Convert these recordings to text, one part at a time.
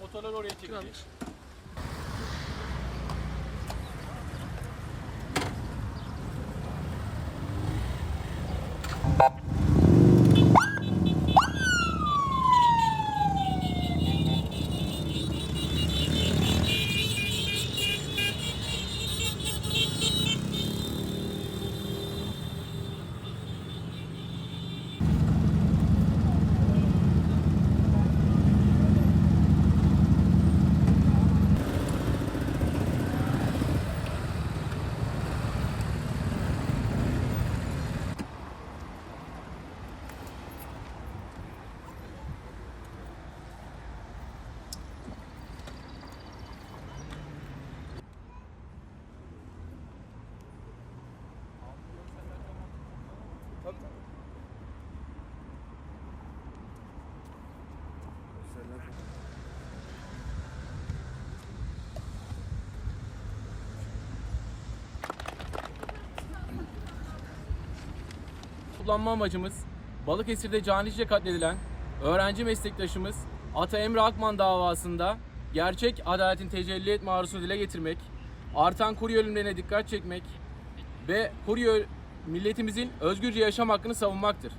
Motorları oraya çekeceğiz. Kullanma amacımız Balıkesir'de canice katledilen öğrenci meslektaşımız Ata Emre Akman davasında gerçek adaletin tecelli etme arzusunu dile getirmek, artan kurye ölümlerine dikkat çekmek ve kurye milletimizin özgürce yaşam hakkını savunmaktır.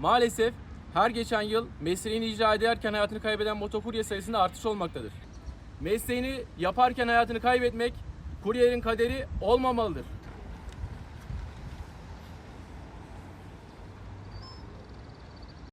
Maalesef her geçen yıl mesleğini icra ederken hayatını kaybeden motokurye sayısında artış olmaktadır. Mesleğini yaparken hayatını kaybetmek kuryelerin kaderi olmamalıdır.